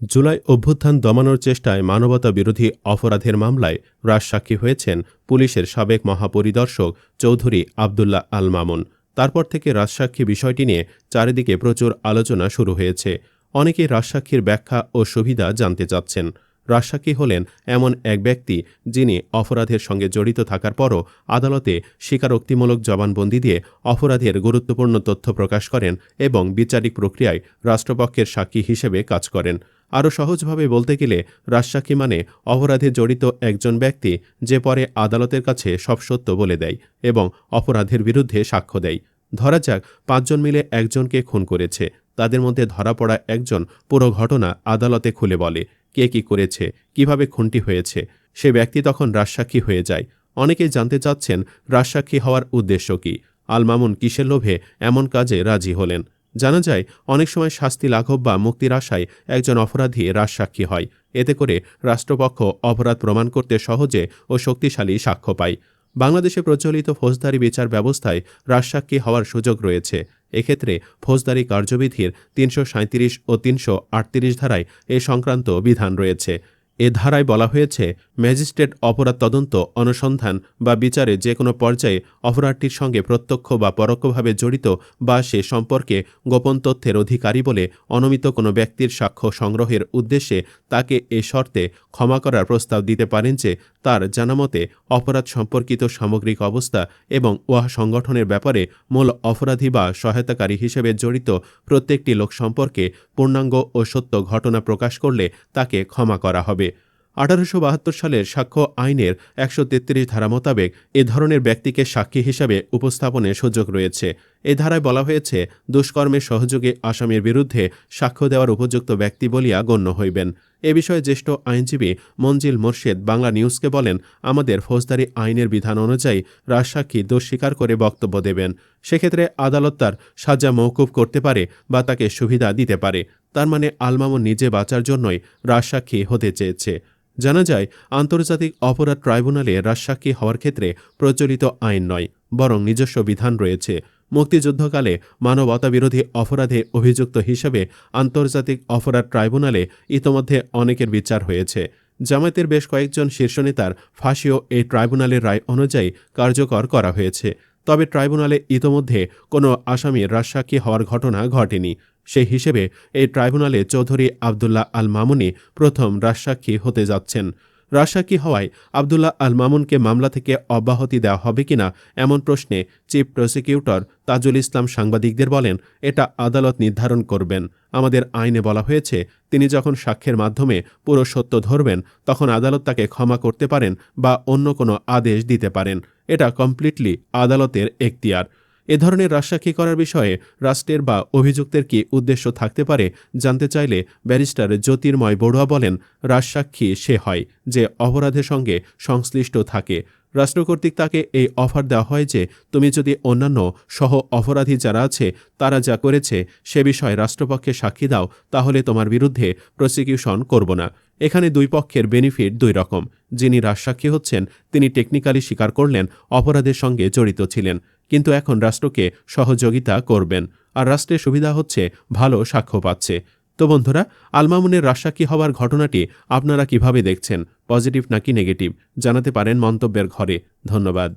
জুলাই অভ্যুত্থান দমানোর চেষ্টায় মানবতা বিরোধী অপরাধের মামলায় রাজসাক্ষী হয়েছেন পুলিশের সাবেক মহাপরিদর্শক চৌধুরী আবদুল্লাহ আল মামুন। তারপর থেকে রাজসাক্ষী বিষয়টি নিয়ে চারিদিকে প্রচুর আলোচনা শুরু হয়েছে। অনেকেই রাজসাক্ষীর ব্যাখ্যা ও সুবিধা জানতে চাচ্ছেন। রাজসাক্ষী হলেন এমন এক ব্যক্তি যিনি অপরাধের সঙ্গে জড়িত থাকার পরও আদালতে স্বীকারোক্তিমূলক জবানবন্দি দিয়ে অপরাধের গুরুত্বপূর্ণ তথ্য প্রকাশ করেন এবং বিচারিক প্রক্রিয়ায় রাষ্ট্রপক্ষের সাক্ষী হিসেবে কাজ করেন। আরও সহজভাবে বলতে গেলে রাজসাক্ষী মানে অপরাধে জড়িত একজন ব্যক্তি যে পরে আদালতের কাছে সব সত্য বলে দেয় এবং অপরাধের বিরুদ্ধে সাক্ষ্য দেয়। ধরা যাক, পাঁচজন মিলে একজনকে খুন করেছে। তাদের মধ্যে ধরা পড়া একজন পুরো ঘটনা আদালতে খুলে বলে। কে কি করেছে? কীভাবে খুনটি হয়েছে? সে ব্যক্তি তখন রাজসাক্ষী হয়ে যায়। অনেকেই জানতে চাচ্ছেন, রাজসাক্ষী হওয়ার উদ্দেশ্য কি? আল মামুন কিসের লোভে এমন কাজে রাজি হলেন? জানা যায়, অনেক সময় শাস্তি লাঘব বা মুক্তির আশায় একজন অপরাধী রাজসাক্ষী হয়। এতে করে রাষ্ট্রপক্ষ অপরাধ প্রমাণ করতে সহজে ও শক্তিশালী সাক্ষ্য পায়। বাংলাদেশে প্রচলিত ফৌজদারি বিচার ব্যবস্থায় রাজসাক্ষী হওয়ার সুযোগ রয়েছে। এক্ষেত্রে ফৌজদারি কার্যবিধির তিনশো ও তিনশো আটত্রিশ ধারায় এ সংক্রান্ত বিধান রয়েছে। এ ধারায় বলা হয়েছে, ম্যাজিস্ট্রেট অপরাধ তদন্ত, অনুসন্ধান বা বিচারে যে কোনো পর্যায়ে অপরাধটির সঙ্গে প্রত্যক্ষ বা পরোক্ষভাবে জড়িত বা সে সম্পর্কে গোপন তথ্যের অধিকারী বলে অনুমিত কোনো ব্যক্তির সাক্ষ্য সংগ্রহের উদ্দেশ্যে তাকে এ শর্তে ক্ষমা করার প্রস্তাব দিতে পারেন যে তার জানামতে অপরাধ সম্পর্কিত সামগ্রিক অবস্থা এবং উহা সংগঠনের ব্যাপারে মূল অপরাধী বা সহায়তাকারী হিসেবে জড়িত প্রত্যেকটি লোক সম্পর্কে পূর্ণাঙ্গ ও সত্য ঘটনা প্রকাশ করলে তাকে ক্ষমা করা হবে। আঠারোশো বাহাত্তর সালের সাক্ষ্য আইনের একশো তেত্রিশ ধারা মোতাবেক এ ধরনের ব্যক্তিকে সাক্ষী হিসাবে উপস্থাপনের সুযোগ রয়েছে। এ ধারায় বলা হয়েছে দুষ্কর্মের সহযোগে আসামির বিরুদ্ধে সাক্ষ্য দেওয়ার উপযুক্ত ব্যক্তি বলিয়া গণ্য হইবেন। এ বিষয়ে জ্যেষ্ঠ আইনজীবী মঞ্জিল মোর্শেদ বাংলা নিউজকে বলেন, আমাদের ফৌজদারি আইনের বিধান অনুযায়ী রাজসাক্ষী দোষ স্বীকার করে বক্তব্য দেবেন। সেক্ষেত্রে আদালত তার সাজা মৌকুব করতে পারে বা তাকে সুবিধা দিতে পারে। তার মানে আলমামুন নিজে বাঁচার জন্যই রাজসাক্ষী হতে চেয়েছে। জানা যায়, আন্তর্জাতিক অপরাধ ট্রাইব্যুনালে রাজসাক্ষী হওয়ার ক্ষেত্রে প্রচলিত আইন নয়, বরং নিজস্ব বিধান রয়েছে। মুক্তিযুদ্ধকালে মানবতাবিরোধী অপরাধে অভিযুক্ত হিসেবে আন্তর্জাতিক অপরাধ ট্রাইব্যুনালে ইতোমধ্যে অনেকের বিচার হয়েছে। জামায়াতের বেশ কয়েকজন শীর্ষ নেতার ফাঁসিও এই ট্রাইব্যুনালের রায় অনুযায়ী কার্যকর করা হয়েছে। তবে ট্রাইব্যুনালে ইতোমধ্যে কোনো আসামি রাজসাক্ষী হওয়ার ঘটনা ঘটেনি। সেই হিসেবে এই ট্রাইব্যুনালে চৌধুরী আবদুল্লাহ আল মামুনি প্রথম রাজসাক্ষী হতে যাচ্ছেন। রাজসাক্ষী হওয়ায় আবদুল্লাহ আল মামুনকে মামলা থেকে অব্যাহতি দেওয়া হবে কিনা এমন প্রশ্নে চিফ প্রসিকিউটর তাজুল ইসলাম সাংবাদিকদের বলেন, এটা আদালত নির্ধারণ করবেন। আমাদের আইনে বলা হয়েছে, তিনি যখন সাক্ষ্যের মাধ্যমে পুরো সত্য ধরবেন, তখন আদালত তাকে ক্ষমা করতে পারেন বা অন্য কোনো আদেশ দিতে পারেন। এটা কমপ্লিটলি আদালতের এখতিয়ার। এ ধরনের রাজসাক্ষী করার বিষয়ে রাষ্ট্রের বা অভিযুক্তের কি উদ্দেশ্য থাকতে পারে জানতে চাইলে ব্যারিস্টার জ্যোতির্ময় বড়ুয়া বলেন, রাজসাক্ষী সে হয় যে অপরাধের সঙ্গে সংশ্লিষ্ট থাকে। রাষ্ট্র কর্তৃক তাকে এই অফার দেওয়া হয় যে তুমি যদি অন্যান্য সহ অপরাধী যারা আছে, তারা যা করেছে সে বিষয়ে রাষ্ট্রপক্ষে সাক্ষী দাও, তাহলে তোমার বিরুদ্ধে প্রসিকিউশন করব না। এখানে দুই পক্ষের বেনিফিট দুই রকম। যিনি রাজসাক্ষী হচ্ছেন, তিনি টেকনিক্যালি স্বীকার করলেন, অপরাধের সঙ্গে জড়িত ছিলেন। কিন্তু এখন রাষ্ট্রকে সহযোগিতা করবেন। আর রাষ্ট্রের সুবিধা হচ্ছে ভালো সাক্ষ্য পাচ্ছে। তো বন্ধুরা, আলমামুনের রাজসাক্ষী হওয়ার ঘটনাটি আপনারা কীভাবে দেখছেন? পজিটিভ নাকি নেগেটিভ? জানাতে পারেন মন্তব্যের ঘরে। ধন্যবাদ।